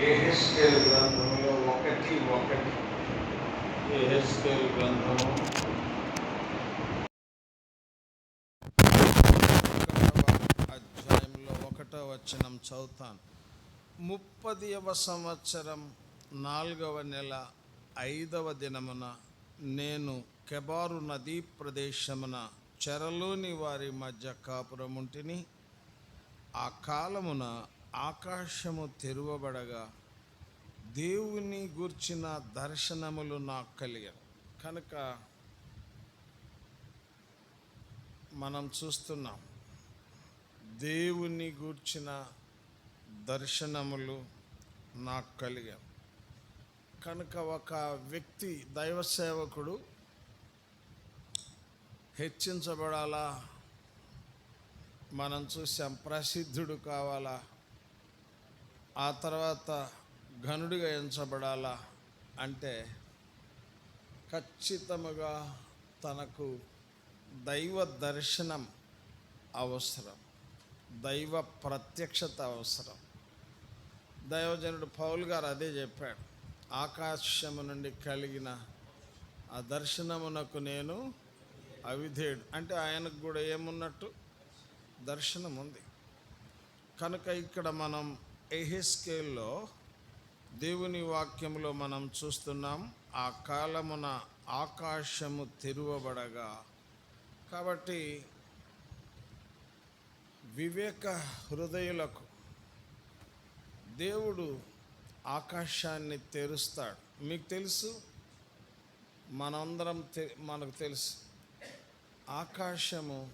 ఏహెస్కేల్ గ్రంథంలో ఒకటి ఒకటి. ఏహెస్కేల్ గ్రంథము. అధ్యాయంలో ఒకటో వచనం చదువుతాను. ముప్పదివ సంవత్సరం నాలుగవ నెల ఐదవ దినమున నేను కెబారు నదీ ప్రదేశమున చెరలోని వారి మధ్య కాపురముంటిని. ఆ కాలమున ఆకాశము తెరువబడగా దేవుని గూర్చిన దర్శనములు నాకు కలిగాను. కనుక మనం చూస్తున్నాం దేవుని గూర్చిన దర్శనములు నాకు కలిగాను. కనుక ఒక వ్యక్తి దైవ సేవకుడు హెచ్చించబడాలా? మనం చూసాం ప్రసిద్ధుడు కావాలా? ఆ తర్వాత ఘనుడిగా ఎంచబడాలా అంటే ఖచ్చితముగా తనకు దైవ దర్శనం అవసరం దైవ ప్రత్యక్షత అవసరం. దైవజనుడు పౌల్ గారు అదే చెప్పాడు ఆకాశము నుండి కలిగిన ఆ దర్శనమునకు నేను అవిధేయుడు. అంటే ఆయనకు కూడా ఏమున్నట్టు? దర్శనం ఉంది కనుక ఇక్కడ మనం ఎహెస్కేల్లో దేవుని వాక్యంలో మనం చూస్తున్నాం ఆ కాలమున ఆకాశము తెరువబడగా. కాబట్టి వివేక హృదయులకు దేవుడు ఆకాశాన్ని తెరుస్తాడు. మీకు తెలుసు? మనందరం తె మనకు తెలుసు. ఆకాశము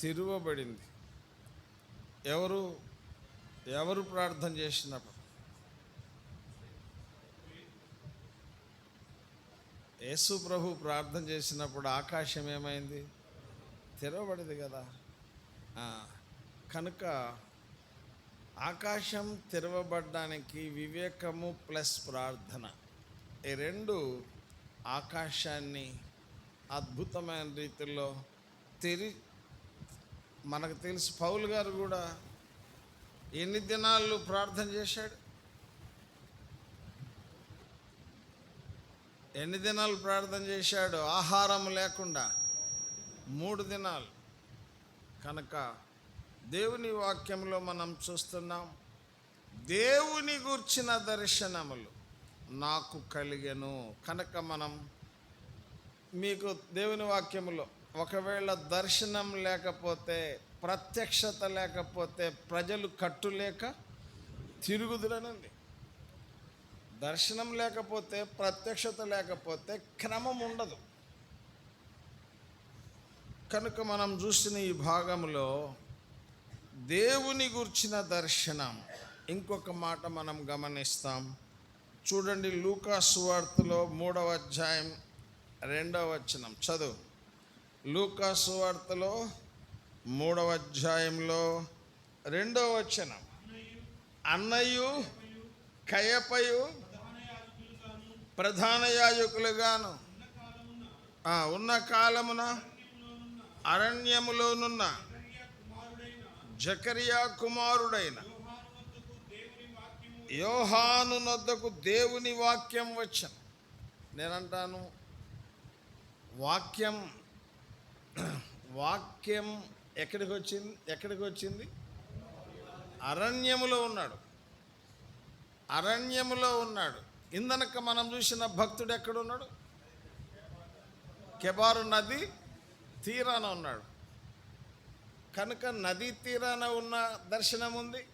తెరువబడింది. ఎవరు? ఎవరు ప్రార్థన చేసినప్పుడు? యేసు ప్రభు ప్రార్థన చేసినప్పుడు ఆకాశం ఏమైంది? తెరవబడింది కదా. కనుక ఆకాశం తెరవబడడానికి వివేకము ప్లస్ ప్రార్థన. ఈ రెండు ఆకాశాన్ని అద్భుతమైన రీతిలో తెరి మనకు తెలుసు పౌలు గారు కూడా ఎన్ని దినాలు ప్రార్థన చేశాడు? ఎన్ని దినాలు ప్రార్థన చేశాడు? ఆహారం లేకుండా. మూడు దినాలు. కనుక దేవుని వాక్యంలో మనం చూస్తున్నాం దేవుని గూర్చిన దర్శనములు నాకు కలిగెను. కనుక మనం మీకు దేవుని వాక్యములో ఒకవేళ దర్శనం లేకపోతే ప్రత్యక్షత లేకపోతే ప్రజలు కట్టులేక తిరుగుదలనండి దర్శనం లేకపోతే ప్రత్యక్షత లేకపోతే క్రమం ఉండదు. కనుక మనం చూసిన ఈ భాగంలో దేవుని గుర్చిన దర్శనం ఇంకొక మాట మనం గమనిస్తాం. చూడండి లూకాసు వార్తలో మూడవ అధ్యాయం రెండవ వచనం చదువు. లూకాసు వార్తలో మూడవ అధ్యాయంలో రెండవ వచనం. అన్నయ్యు కయపయు ప్రధాన యాజకులుగాను. ఉన్న కాలమున అరణ్యములోనున్న జకరియా కుమారుడైన యోహాను నొద్దకు దేవుని వాక్యం వచ్చను. నేనంటాను వాక్యం వాక్యం ఎక్కడికి వచ్చింది ఎక్కడికి వచ్చింది అరణ్యములో ఉన్నాడు. అరణ్యములో ఉన్నాడు. ఇందనక మనం చూసిన భక్తుడు ఎక్కడున్నాడు? కెబారు నది తీరాన ఉన్నాడు. కనుక నదీ తీరాన ఉన్న దర్శనం ఉంది.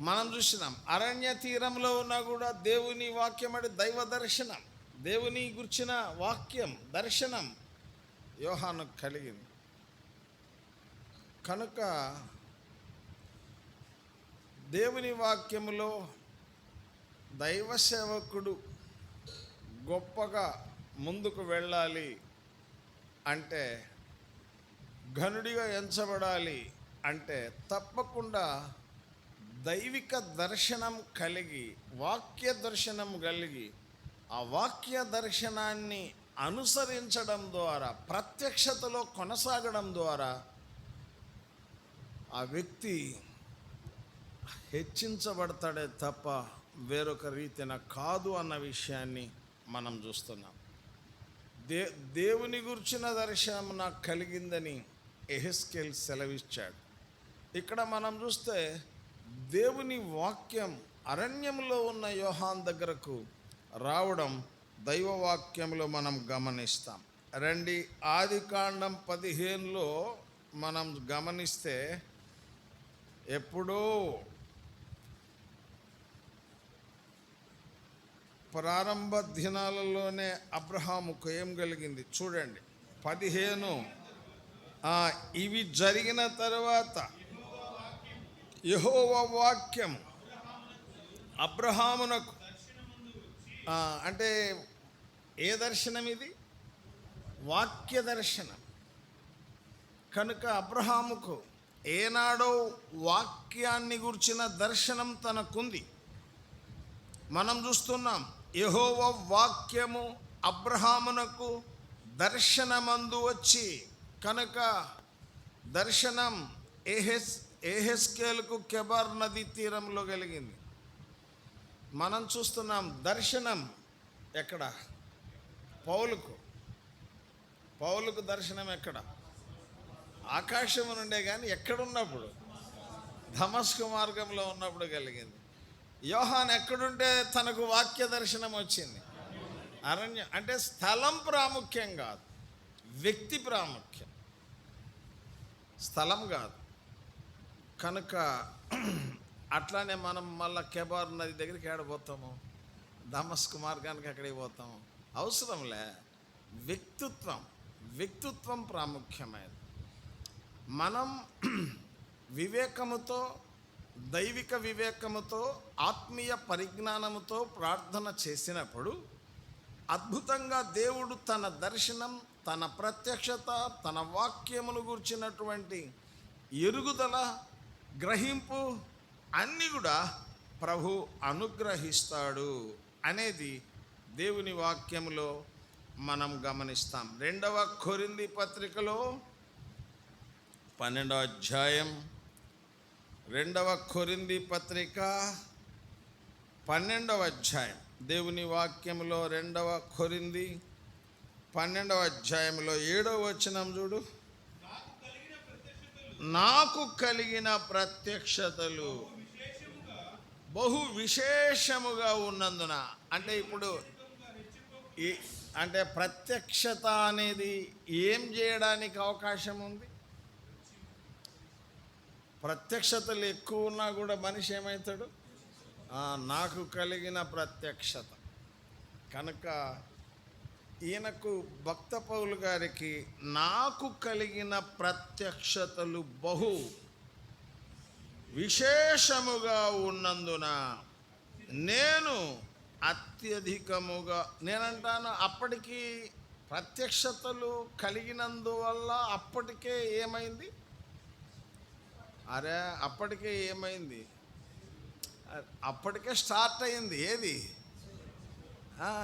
మనం చూసినాం. అరణ్య తీరంలో ఉన్నా కూడా దేవుని వాక్యం అంటే దైవ దర్శనం. దేవుని గుర్చిన వాక్యం దర్శనం యోహాను కలిగింది. కనుక దేవుని వాక్యములో దైవ సేవకుడు గొప్పగా ముందుకు వెళ్ళాలి అంటే ఘనుడిగా ఎంచబడాలి అంటే తప్పకుండా దైవిక దర్శనం కలిగి వాక్య దర్శనం కలిగి ఆ వాక్య దర్శనాన్ని అనుసరించడం ద్వారా ప్రత్యక్షతలో కొనసాగడం ద్వారా ఆ వ్యక్తి హెచ్చించబడతాడే తప్ప వేరొక రీతిన కాదు అన్న విషయాన్ని మనం చూస్తున్నాం. దే దేవుని గురించిన దర్శనం నాకు కలిగిందని ఎహెస్కేల్ సెలవిచ్చాడు. ఇక్కడ మనం చూస్తే దేవుని వాక్యం అరణ్యంలో ఉన్న యోహాన్ దగ్గరకు రావడం దైవవాక్యంలో మనం గమనిస్తాం. రండి ఆది కాండం పదిహేనులో మనం గమనిస్తే ఎప్పుడో ప్రారంభ దినాలలోనే అబ్రహాముకు ఏం కలిగింది? చూడండి. పదిహేను. ఇవి జరిగిన తర్వాత యహోవ వాక్యం అబ్రహామునకు అంటే ఏ దర్శనం ఇది? వాక్య దర్శనం. కనుక అబ్రహాముకు ఏనాడో వాక్యాన్ని గుర్చిన దర్శనం తనకుంది. మనం చూస్తున్నాం యహోవ వాక్యము అబ్రహామునకు దర్శనమందు వచ్చి కనుక దర్శనం ఏహెస్ ఏహెస్కేల్కు కెబార్ నది తీరంలో కలిగింది మనం చూస్తున్నాం దర్శనం ఎక్కడ? పౌలుకు. పౌలుకు దర్శనం ఎక్కడ? ఆకాశం నుండే కానీ ఎక్కడున్నప్పుడు? ధమస్కు మార్గంలో ఉన్నప్పుడు కలిగింది. యోహాన్ ఎక్కడుంటే తనకు వాక్య దర్శనం వచ్చింది. అరణ్యం అంటే స్థలం ప్రాముఖ్యం కాదు. వ్యక్తి ప్రాముఖ్యం. స్థలం కాదు. కనుక అట్లానే మనం మళ్ళా కెబార్ నది దగ్గరికి ఏడబోతాము ధమస్కు మార్గానికి అక్కడికి పోతాము? అవసరంలే వ్యక్తిత్వం వ్యక్తిత్వం ప్రాముఖ్యమైనది. మనం వివేకముతో దైవిక వివేకముతో ఆత్మీయ పరిజ్ఞానముతో ప్రార్థన చేసినప్పుడు అద్భుతంగా దేవుడు తన దర్శనం తన ప్రత్యక్షత తన వాక్యమును గుర్చినటువంటి ఎరుగుదల గ్రహింపు అన్నీ కూడా ప్రభు అనుగ్రహిస్తాడు అనేది దేవుని వాక్యములో మనం గమనిస్తాం. రెండవ కొరింది పత్రికలో పన్నెండవ అధ్యాయం రెండవ కొరింది పత్రిక పన్నెండవ అధ్యాయం. దేవుని వాక్యంలో రెండవ కొరింది పన్నెండవ అధ్యాయంలో ఏడవ వచనం చూడు. నాకు కలిగిన ప్రత్యక్షతలు బహు విశేషముగా ఉన్నందున అంటే ఇప్పుడు ఈ అంటే ప్రత్యక్షత అనేది ఏం చేయడానికి అవకాశం ఉంది? ప్రత్యక్షతలు ఎక్కువ ఉన్నా కూడా మనిషి ఏమవుతాడు నాకు కలిగిన ప్రత్యక్షత. కనుక ఈయనకు భక్త పౌలు గారికి నాకు కలిగిన ప్రత్యక్షతలు బహు విశేషముగా ఉన్నందున నేను అత్యధికముగా నేనంటాను అప్పటికి ప్రత్యక్షతలు కలిగినందువల్ల అప్పటికే ఏమైంది? అరే అప్పటికే ఏమైంది? అప్పటికే స్టార్ట్ అయింది ఏది?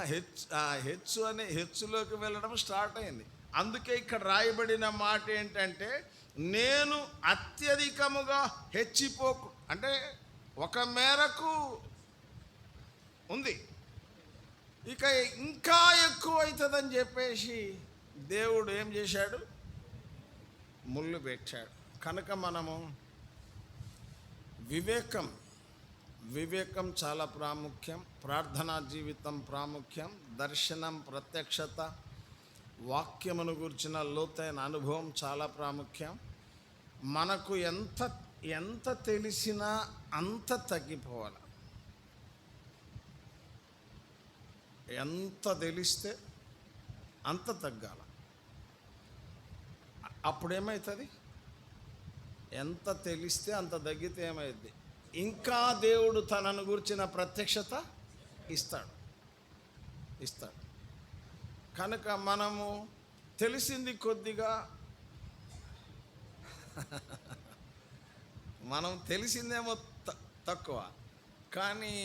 హెచ్ ఆ, హెచ్చు అనే హెచ్చులోకి వెళ్ళడం స్టార్ట్ అయింది అందుకే ఇక్కడ రాయబడిన మాట ఏంటంటే నేను అత్యధికముగా హెచ్చిపోకు అంటే ఒక మేరకు ఉంది. ఇక ఇంకా ఎక్కువ అవుతుందని చెప్పేసి దేవుడు ఏం చేశాడు? ముళ్ళు పెట్టాడు. కనుక మనము వివేకం. వివేకం చాలా ప్రాముఖ్యం. ప్రార్థనా జీవితం ప్రాముఖ్యం. దర్శనం ప్రత్యక్షత వాక్యమును గురించిన లోతైన అనుభవం చాలా ప్రాముఖ్యం. మనకు ఎంత ఎంత తెలిసినా అంత తగ్గిపోవాలి. ఎంత తెలిస్తే అంత తగ్గాల. అప్పుడేమవుతుంది ఎంత తెలిస్తే అంత తగ్గితే ఏమైంది ఇంకా దేవుడు తనను గురించిన ప్రత్యక్షత ఇస్తాడు. ఇస్తాడు. కనుక మనము తెలిసింది కొద్దిగా మనం తెలిసిందేమో త- తక్కువ. కానీ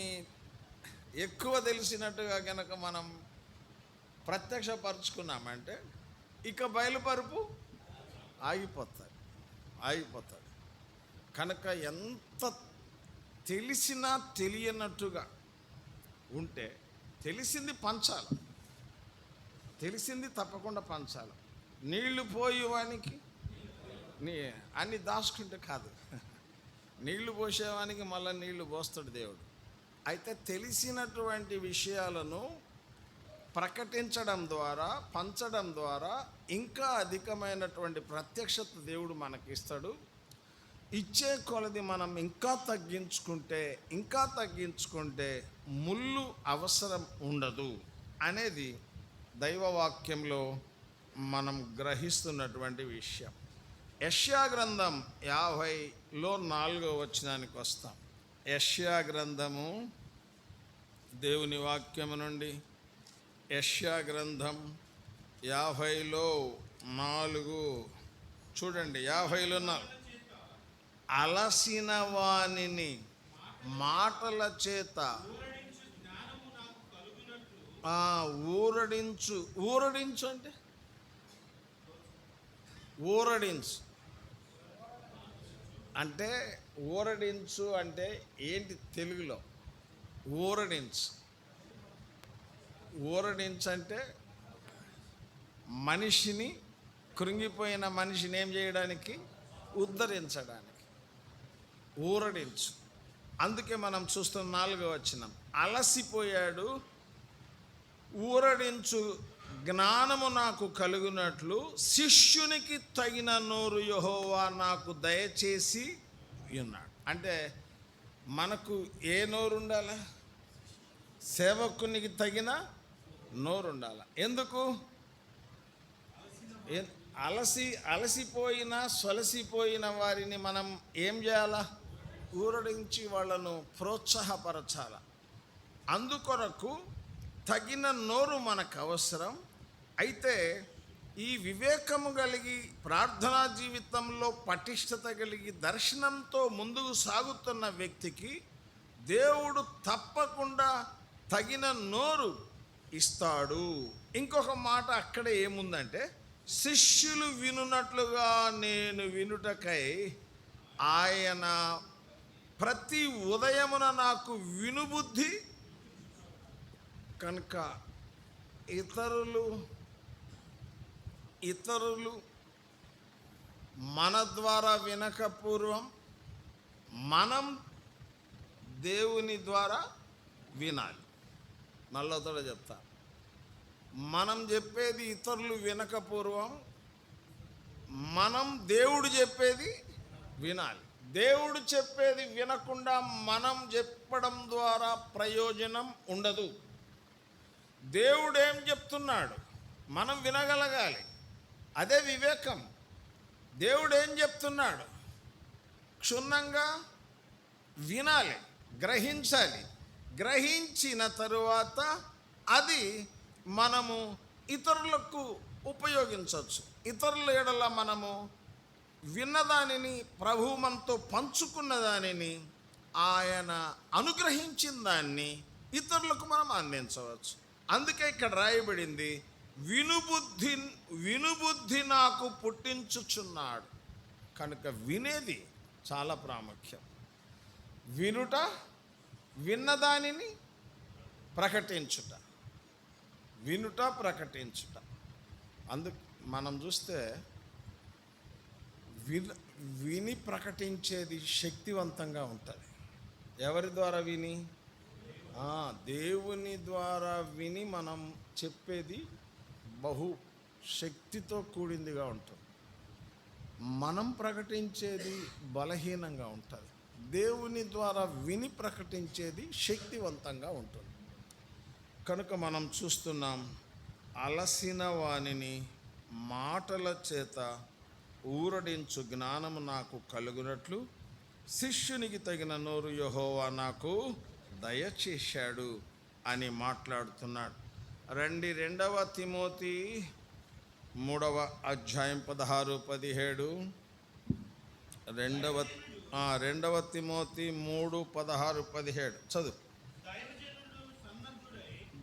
ఎక్కువ తెలిసినట్టుగా కనుక మనం ప్రత్యక్షపరుచుకున్నామంటే ఇక బయలుపరుపు ఆగిపోతుంది ఆగిపోతుంది కనుక ఎంత తెలిసినా తెలియనట్టుగా ఉంటే తెలిసింది పంచాలి. తెలిసింది తప్పకుండా పంచాలి. నీళ్ళు పోయేవానికి నీ అన్ని దాచుకుంటే కాదు. నీళ్ళు పోసేవానికి మళ్ళీ నీళ్ళు పోస్తాడు దేవుడు. అయితే తెలిసినటువంటి విషయాలను ప్రకటించడం ద్వారా పంచడం ద్వారా ఇంకా అధికమైనటువంటి ప్రత్యక్షత దేవుడు మనకిస్తాడు. ఇచ్చే కొలది మనం ఇంకా తగ్గించుకుంటే ఇంకా తగ్గించుకుంటే ముళ్ళు అవసరం ఉండదు అనేది దైవవాక్యంలో మనం గ్రహిస్తున్నటువంటి విషయం. యష్యా గ్రంథం యాభైలో నాలుగో వచనానికి వస్తాం. యష్యా గ్రంథము దేవుని వాక్యము నుండి యష్యా గ్రంథం యాభైలో నాలుగు. చూడండి యాభైలో నాలుగు అలసిన వాణిని మాటల చేత ఊరడించు ఊరడించు అంటే? ఊరడించు. అంటే ఊరడించు అంటే ఏంటి తెలుగులో? ఊరడించు. ఊరడించు అంటే మనిషిని కృంగిపోయిన మనిషిని ఏం చేయడానికి? ఉద్ధరించడానికి. ఊరడించు. అందుకే మనం చూస్తున్న నాలుగో వచ్చినాం అలసిపోయాడు ఊరడించు జ్ఞానము నాకు కలుగునట్లు శిష్యునికి తగిన నోరు యహోవా నాకు దయచేసి ఉన్నాడు. అంటే మనకు ఏ నోరు ఉండాలా? సేవకునికి తగిన నోరు ఉండాలి ఎందుకు అలసి అలసిపోయిన సొలసిపోయిన వారిని మనం ఏం చేయాలా? ఊరడించి వాళ్ళను ప్రోత్సాహపరచాల. అందుకొరకు తగిన నోరు మనకు అవసరం. అయితే ఈ వివేకము కలిగి ప్రార్థనా జీవితంలో పటిష్టత కలిగి దర్శనంతో ముందుకు సాగుతున్న వ్యక్తికి దేవుడు తప్పకుండా తగిన నోరు ఇస్తాడు. ఇంకొక మాట అక్కడ ఏముందంటే శిష్యులు వినున్నట్లుగా నేను వినుటకై ఆయన ప్రతి ఉదయమున నాకు వినుబుద్ధి కనుక ఇతరులు ఇతరులు మన ద్వారా వినక పూర్వం మనం దేవుని ద్వారా వినాలి. నల్లతోడ చెప్తా. మనం చెప్పేది ఇతరులు వినకపూర్వం మనం దేవుడు చెప్పేది వినాలి. దేవుడు చెప్పేది వినకుండా మనం చెప్పడం ద్వారా ప్రయోజనం ఉండదు. దేవుడు ఏం చెప్తున్నాడు? మనం వినగలగాలి. అదే వివేకం. దేవుడు ఏం చెప్తున్నాడు? క్షుణ్ణంగా వినాలి గ్రహించాలి. గ్రహించిన తరువాత అది మనము ఇతరులకు ఉపయోగించవచ్చు. ఇతరుల ఎడల మనము విన్నదానిని ప్రభు మనతో పంచుకున్న దానిని ఆయన అనుగ్రహించిన దాన్ని ఇతరులకు మనం అందించవచ్చు. అందుకే ఇక్కడ రాయబడింది వినుబుద్ధి వినుబుద్ధి నాకు పుట్టించుచున్నాడు. కనుక వినేది చాలా ప్రాముఖ్యం. వినుట విన్నదానిని ప్రకటించుట. వినుట ప్రకటించుట. అందు మనం చూస్తే విన్ విని ప్రకటించేది శక్తివంతంగా ఉంటుంది. ఎవరి ద్వారా విని? దేవుని ద్వారా విని మనం చెప్పేది బహు శక్తితో కూడిందిగా ఉంటుంది. మనం ప్రకటించేది బలహీనంగా ఉంటుంది. దేవుని ద్వారా విని ప్రకటించేది శక్తివంతంగా ఉంటుంది. కనుక మనం చూస్తున్నాం అలసిన వానిని మాటల చేత ఊరడించు జ్ఞానము నాకు కలుగునట్లు శిష్యునికి తగిన నోరు యహోవా నాకు దయచేశాడు అని మాట్లాడుతున్నాడు. రండి రెండవ తిమోతి మూడవ అధ్యాయం పదహారు పదిహేడు రెండవ రెండవ తిమోతి మూడు పదహారు పదిహేడు. చదువు.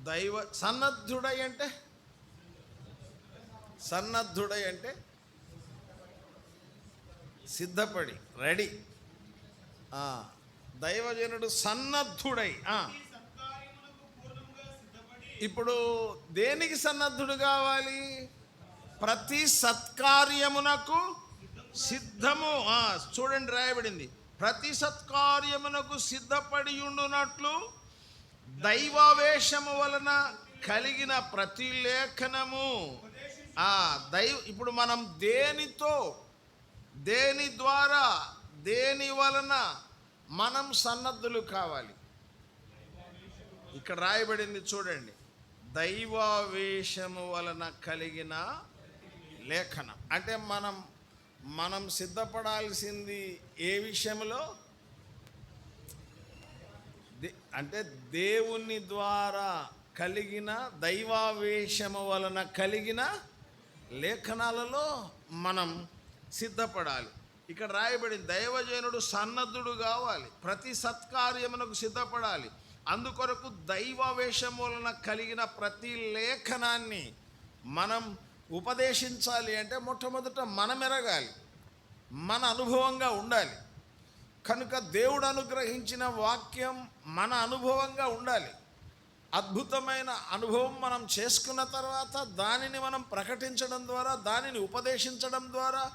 దైవ సన్నద్ధుడై అంటే? సన్నద్ధుడై అంటే? సిద్ధపడి రెడీ. దైవజనుడు సన్నద్ధుడై ఇప్పుడు దేనికి సన్నద్ధుడు కావాలి? ప్రతి సత్కార్యమునకు సిద్ధము. చూడండి రాయబడింది. ప్రతి సత్కార్యమునకు సిద్ధపడి ఉండునట్లు దైవావేశము వలన కలిగిన ప్రతి లేఖనము. ఆ దైవ ఇప్పుడు మనం దేనితో దేని ద్వారా దేని వలన మనం సన్నద్ధులు కావాలి? ఇక్కడ రాయబడింది చూడండి. దైవావేశము వలన కలిగిన లేఖనం. అంటే మనం మనం సిద్ధపడాల్సింది ఏ విషయంలో? దే- అంటే దేవుని ద్వారా కలిగిన దైవావేశము వలన కలిగిన లేఖనాలలో మనం సిద్ధపడాలి. ఇక్కడ రాయబడి దైవజనుడు సన్నద్ధుడు కావాలి ప్రతి సత్కార్యమునకు సిద్ధపడాలి. అందుకొరకు దైవావేశం వలన కలిగిన ప్రతి లేఖనాన్ని మనం ఉపదేశించాలి అంటే మొట్టమొదట మనం ఎరగాలి. మన అనుభవంగా ఉండాలి. కనుక దేవుడు అనుగ్రహించిన వాక్యం మన అనుభవంగా ఉండాలి. అద్భుతమైన అనుభవం మనం చేసుకున్న తర్వాత దానిని మనం ప్రకటించడం ద్వారా దానిని ఉపదేశించడం ద్వారా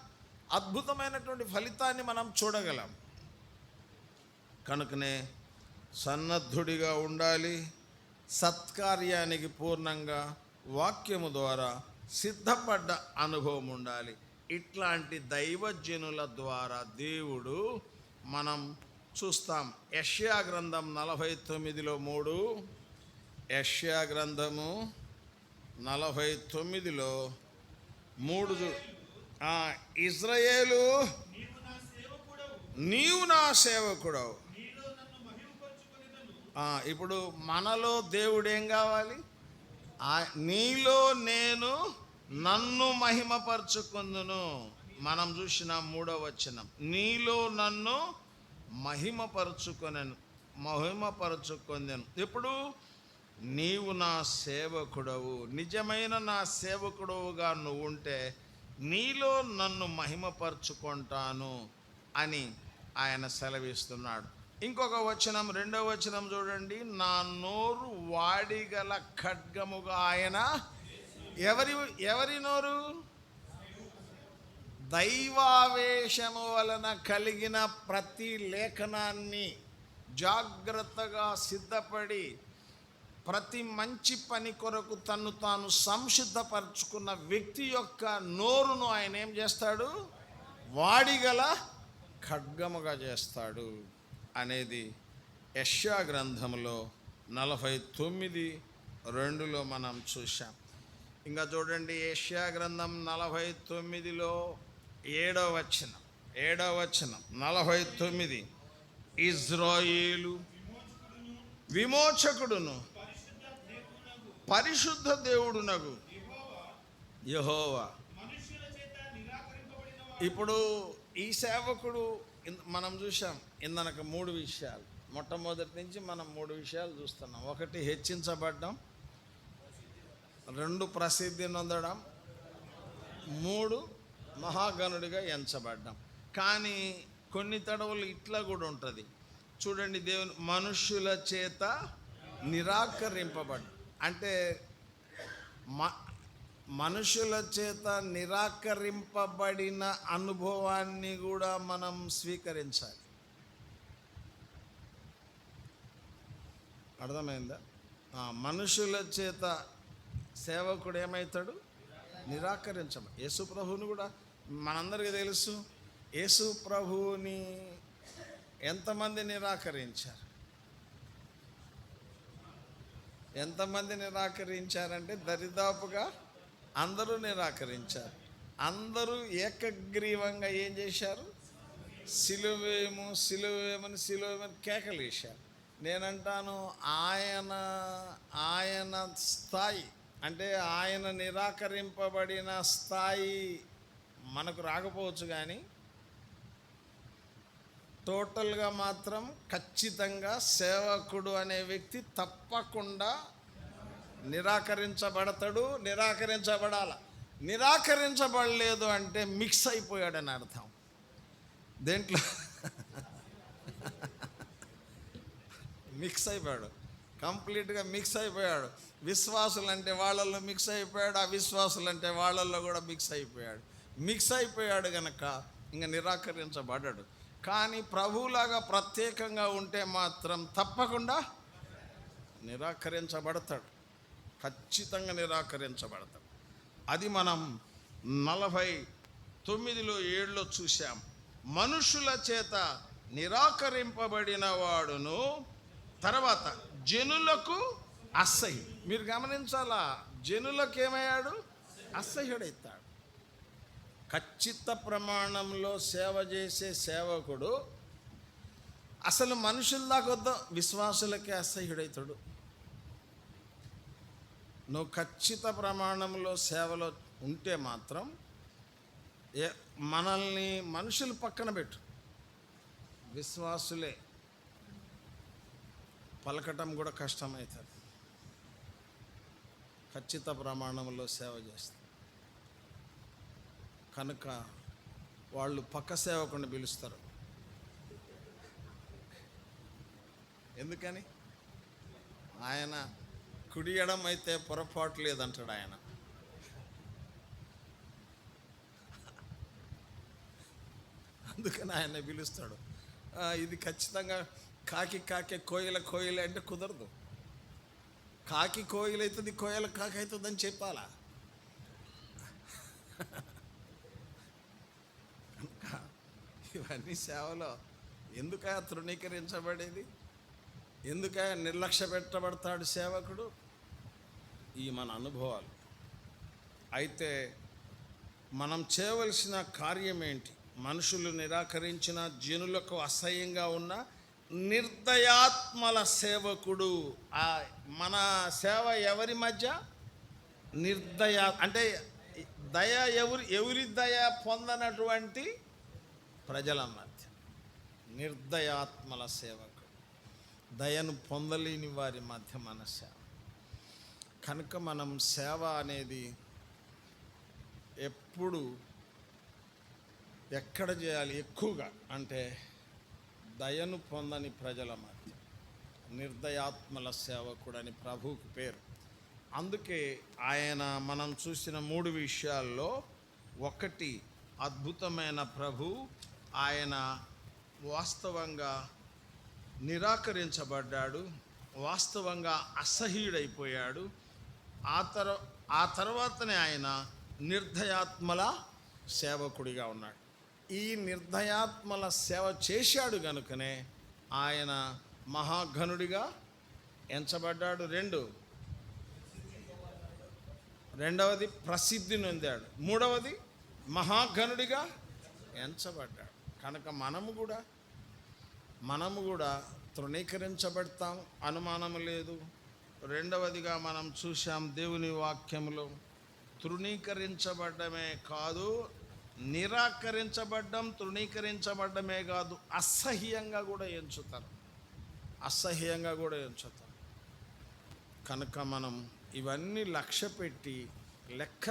అద్భుతమైనటువంటి ఫలితాన్ని మనం చూడగలం. కనుకనే సన్నద్ధుడిగా ఉండాలి. సత్కార్యానికి పూర్ణంగా వాక్యము ద్వారా సిద్ధపడ్డ అనుభవం ఉండాలి. ఇట్లాంటి దైవజనుల ద్వారా దేవుడు మనం చూస్తాం. యష్యా గ్రంథం నలభై తొమ్మిదిలో మూడు యష్యా గ్రంథము నలభై తొమ్మిదిలో మూడు చూ- ఇజ్రాయేలు నీవు నా సేవకుడవు. ఇప్పుడు మనలో దేవుడు ఏం కావాలి? నీలో నేను నన్ను మహిమపరచుకుందును. మనం చూసిన మూడో వచనం. నీలో నన్ను మహిమపరచుకొనను మహిమపరచుకొందెను. ఇప్పుడు నీవు నా సేవకుడవు. నిజమైన నా సేవకుడవుగా నువ్వు ఉంటే నీలో నన్ను మహిమపరచుకుంటాను అని ఆయన సెలవిస్తున్నాడు. ఇంకొక వచనం రెండవ వచనం చూడండి. నా నోరు వాడిగల ఖడ్గముగా ఆయన ఎవరి ఎవరి నోరు? దైవావేశము వలన కలిగిన ప్రతి లేఖనాన్ని జాగ్రత్తగా సిద్ధపడి ప్రతి మంచి పని కొరకు తను తాను సంసిద్ధపరచుకున్న వ్యక్తి యొక్క నోరును ఆయన ఏం చేస్తాడు? వాడిగల ఖడ్గముగా చేస్తాడు. అనేది యష్యా గ్రంథంలో నలభై తొమ్మిది రెండులో మనం చూసాం ఇంకా చూడండి యష్యా గ్రంథం నలభై తొమ్మిదిలో ఏడవ వచనం ఏడవ వచనం నలభై తొమ్మిది. ఇజ్రాయేలు విమోచకుడును పరిశుద్ధ దేవుడునగు యహోవా. ఇప్పుడు ఈ సేవకుడు మనం చూసాం ఇందనక మూడు విషయాలు. మొట్టమొదటి నుంచి మనం మూడు విషయాలు చూస్తున్నాం. ఒకటి హెచ్చించబడ్డం రెండు ప్రసిద్ధి నొందడం మూడు మహాగణుడిగా ఎంచబడ్డం. కానీ కొన్ని తడవలు ఇట్లా కూడా ఉంటుంది. చూడండి దేవుని మనుష్యుల చేత నిరాకరింపబడ్డం. అంటే మ మనుషుల చేత నిరాకరింపబడిన అనుభవాన్ని కూడా మనం స్వీకరించాలి. అర్థమైందా? మనుషుల చేత సేవకుడు ఏమవుతాడు నిరాకరించమ యేసు ప్రభువుని కూడా మనందరికీ తెలుసు యేసు ప్రభువుని ఎంతమంది నిరాకరించారు? ఎంతమంది నిరాకరించారంటే దరిదాపుగా అందరూ నిరాకరించారు. అందరూ ఏకగ్రీవంగా ఏం చేశారు? సిలువేము సిలువేమని సిలువేమని కేకలేశారు. నేనంటాను ఆయన ఆయన స్థాయి అంటే ఆయన నిరాకరింపబడిన స్థాయి మనకు రాకపోవచ్చు కానీ టోటల్గా మాత్రం ఖచ్చితంగా సేవకుడు అనే వ్యక్తి తప్పకుండా నిరాకరించబడతాడు నిరాకరించబడాల. నిరాకరించబడలేదు అంటే మిక్స్ అయిపోయాడని అర్థం. దేంట్లో మిక్స్ అయిపోయాడు. కంప్లీట్గా మిక్స్ అయిపోయాడు. విశ్వాసులు అంటే వాళ్ళల్లో మిక్స్ అయిపోయాడు అవిశ్వాసులు అంటే వాళ్ళల్లో కూడా మిక్స్ అయిపోయాడు. మిక్స్ అయిపోయాడు గనక ఇంకా నిరాకరించబడ్డాడు. కానీ ప్రభువులాగా ప్రత్యేకంగా ఉంటే మాత్రం తప్పకుండా నిరాకరించబడతాడు. ఖచ్చితంగా నిరాకరించబడతాడు. అది మనం నలభై తొమ్మిదిలో ఏడులో చూశాం. మనుషుల చేత నిరాకరింపబడిన వాడును తర్వాత జనులకు అసహ్యం. మీరు గమనించాలా? జనులకు ఏమయ్యాడు? అసహ్యుడైతాడు. ఖచ్చిత ప్రమాణంలో సేవ చేసే సేవకుడు అసలు మనుషుల దాకా విశ్వాసులకే అసహ్యుడైతాడు. నువ్వు ఖచ్చిత ప్రమాణంలో సేవలో ఉంటే మాత్రం ఏ మనల్ని మనుషులు పక్కన పెట్టు. విశ్వాసులే. పలకటం కూడా కష్టమవుతుంది ఖచ్చిత ప్రమాణంలో సేవ చేస్తారు కనుక వాళ్ళు పక్క సేవకుండా పిలుస్తారు. ఎందుకని? ఆయన కుడియడం అయితే పొరపాటు లేదంటాడు ఆయన. అందుకని ఆయన పిలుస్తాడు. ఇది ఖచ్చితంగా కాకి కాకే కోయిల కోయిల అంటే కుదరదు. కాకి కోయిల అవుతుంది కోయిల కాకి అవుతుందని చెప్పాలా? ఇవన్నీ సేవలో ఎందుక తృణీకరించబడేది? ఎందుక నిర్లక్ష్య పెట్టబడతాడు సేవకుడు? ఈ మన అనుభవాలు. అయితే మనం చేయవలసిన కార్యం ఏంటి మనుషులు నిరాకరించిన జనులకు అసహ్యంగా ఉన్న నిర్దయాత్మల సేవకుడు. ఆ మన సేవ ఎవరి మధ్య? నిర్దయ అంటే దయ ఎవరి ఎవరి దయ పొందనటువంటి ప్రజల మధ్య నిర్దయాత్మల సేవకుడు. దయను పొందలేని వారి మధ్య మన సేవ. కనుక మనం సేవ అనేది ఎప్పుడు ఎక్కడ చేయాలి? ఎక్కువగా అంటే దయను పొందని ప్రజల మధ్య. నిర్దయాత్మల సేవకుడని ప్రభువుకి పేరు. అందుకే ఆయన మనం చూసిన మూడు విషయాల్లో ఒకటి అద్భుతమైన ప్రభు ఆయన వాస్తవంగా నిరాకరించబడ్డాడు వాస్తవంగా అసహ్యుడైపోయాడు. ఆ తర ఆ తర్వాతనే ఆయన నిర్దయాత్మల సేవకుడిగా ఉన్నాడు. ఈ నిర్దయాత్మల సేవ చేశాడు గనుకనే ఆయన మహాఘనుడిగా ఎంచబడ్డాడు. రెండు. రెండవది ప్రసిద్ధి నొందాడు. మూడవది మహాఘనుడిగా ఎంచబడ్డాడు. కనుక మనము కూడా మనము కూడా తృణీకరించబడతాం అనుమానం లేదు. రెండవదిగా మనం చూశాం దేవుని వాక్యంలో తృణీకరించబడ్డమే కాదు నిరాకరించబడ్డం తృణీకరించబడ్డమే కాదు అసహ్యంగా కూడా ఎంచుతారు. అసహ్యంగా కూడా ఎంచుతారు. కనుక మనం ఇవన్నీ లక్ష్య పెట్టి లెక్క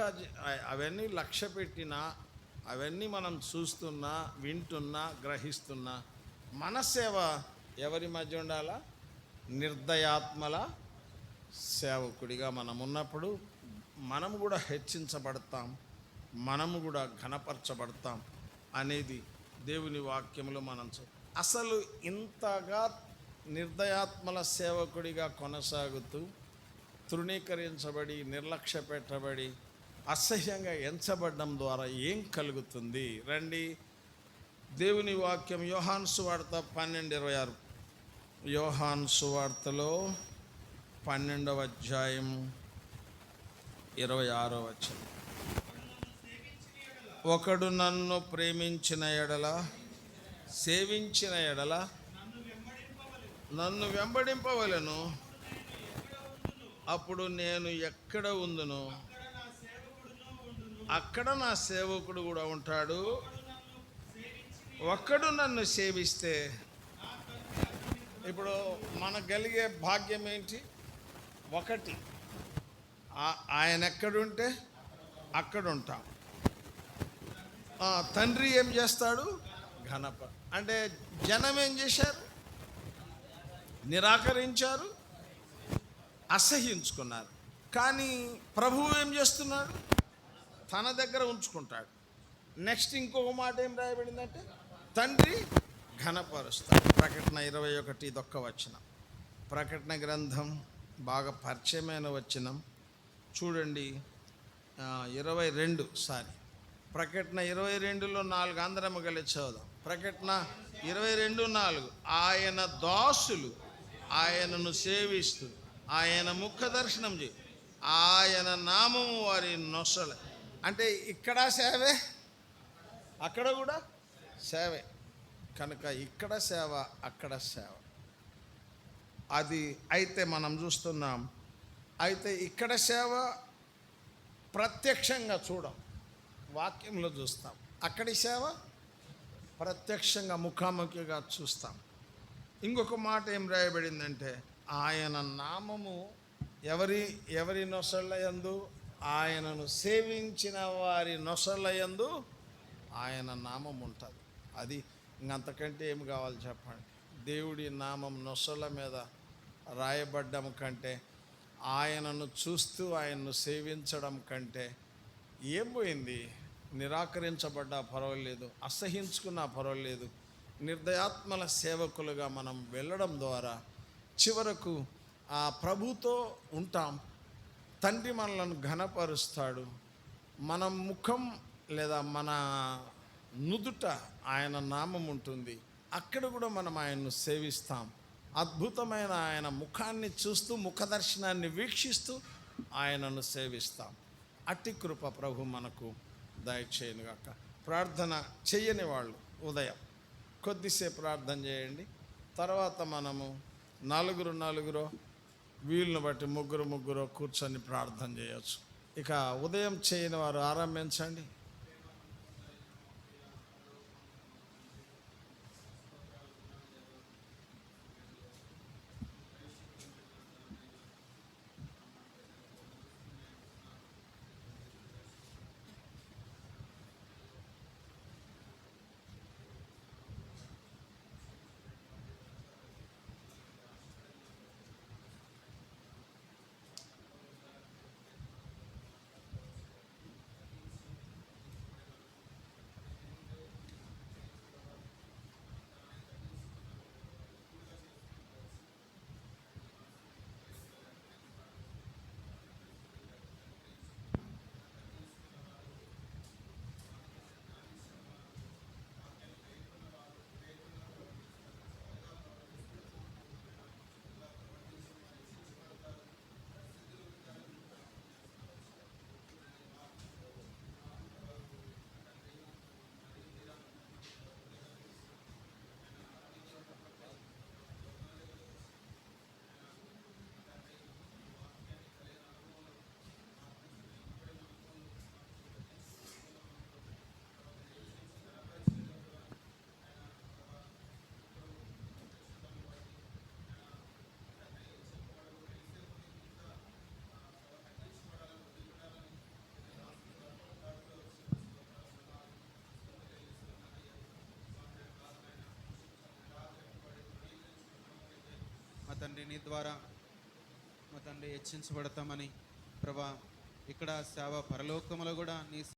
అవన్నీ లక్ష్య పెట్టినా అవన్నీ మనం చూస్తున్నా వింటున్నా గ్రహిస్తున్నా మన సేవ ఎవరి మధ్య ఉండాలా? నిర్దయాత్మల సేవకుడిగా మనం ఉన్నప్పుడు మనం కూడా హెచ్చించబడతాం. మనము కూడా ఘనపరచబడతాం అనేది దేవుని వాక్యంలో మనం అసలు ఇంతగా నిర్దయాత్మల సేవకుడిగా కొనసాగుతూ తృణీకరించబడి నిర్లక్ష్య పెట్టబడి అసహ్యంగా ఎంచబడడం ద్వారా ఏం కలుగుతుంది? రండి. దేవుని వాక్యం యోహాన్ సువార్త పన్నెండు ఇరవై ఆరు. యోహాన్ సువార్తలో పన్నెండవ అధ్యాయం ఇరవై ఆరో వచ్చింది ఒకడు నన్ను ప్రేమించిన ఎడల సేవించిన ఎడల నన్ను వెంబడింపవలను. అప్పుడు నేను ఎక్కడ ఉందును? అక్కడ నా సేవకుడు కూడా ఉంటాడు. ఒక్కడు నన్ను సేవిస్తే ఇప్పుడు మనకు కలిగే భాగ్యం ఏంటి? ఒకటి. ఆయన ఎక్కడుంటే అక్కడ ఉంటాం తండ్రి ఏం చేస్తాడు? ఘనప. అంటే జనం ఏం చేశారు? నిరాకరించారు అసహించుకున్నారు కానీ ప్రభువు ఏం చేస్తున్నాడు? తన దగ్గర ఉంచుకుంటాడు. నెక్స్ట్ ఇంకొక మాట ఏం రాయబడిందంటే తండ్రి ఘనపరుస్తాడు. ప్రకటన ఇరవై ఒకటి ఇదొక్క వచనం. ప్రకటన గ్రంథం బాగా పరిచయమైన వచనం. చూడండి ఇరవై రెండు సారీ. ప్రకటన ఇరవై రెండులో నాలుగు అందరము కలిసి చదువుదాం. ప్రకటన ఇరవై రెండు నాలుగు. ఆయన దాసులు ఆయనను సేవిస్తూ ఆయన ముఖ దర్శనం చేయి. ఆయన నామము వారి నొసల. అంటే ఇక్కడ సేవే అక్కడ కూడా సేవే. కనుక ఇక్కడ సేవ అక్కడ సేవ. అది అయితే మనం చూస్తున్నాం. అయితే ఇక్కడ సేవ ప్రత్యక్షంగా చూడం. వాక్యంలో చూస్తాం. అక్కడి సేవ ప్రత్యక్షంగా ముఖాముఖిగా చూస్తాం. ఇంకొక మాట ఏం రాయబడిందంటే ఆయన నామము ఎవరి ఎవరి నొసళ్ళయందు ఆయనను సేవించిన వారి నొసళ్ళయందు ఆయన నామం ఉంటుంది అది ఇంకంతకంటే ఏమి కావాలి చెప్పండి? దేవుడి నామం నొసళ్ళ మీద రాయబడ్డం కంటే ఆయనను చూస్తూ ఆయన్ను సేవించడం కంటే ఏం పోయింది? నిరాకరించబడ్డా పర్వాలేదు అసహించుకున్నా పర్వాలేదు. నిర్దయాత్మల సేవకులుగా మనం వెళ్ళడం ద్వారా చివరకు ఆ ప్రభుతో ఉంటాం. తండ్రి మనలను ఘనపరుస్తాడు. మన ముఖం లేదా మన నుదుట ఆయన నామం ఉంటుంది. అక్కడ కూడా మనం ఆయన్ను సేవిస్తాం. అద్భుతమైన ఆయన ముఖాన్ని చూస్తూ ముఖ దర్శనాన్ని వీక్షిస్తూ ఆయనను సేవిస్తాం. అట్టి కృప ప్రభు మనకు దయచేయనుగాక ప్రార్థన చెయ్యని వాళ్ళు ఉదయం. కొద్దిసేపు ప్రార్థన చేయండి. తర్వాత మనము నలుగురు నలుగురు వీళ్ళని బట్టి ముగ్గురు ముగ్గురు కూర్చొని ప్రార్థన చేయొచ్చు. ఇక ఉదయం చేయని వారు ఆరంభించండి. తండ్రి నీ ద్వారా మా తండ్రి హెచ్చించబడతామని ప్రభా ఇక్కడ సేవ పరలోకములో కూడా నీ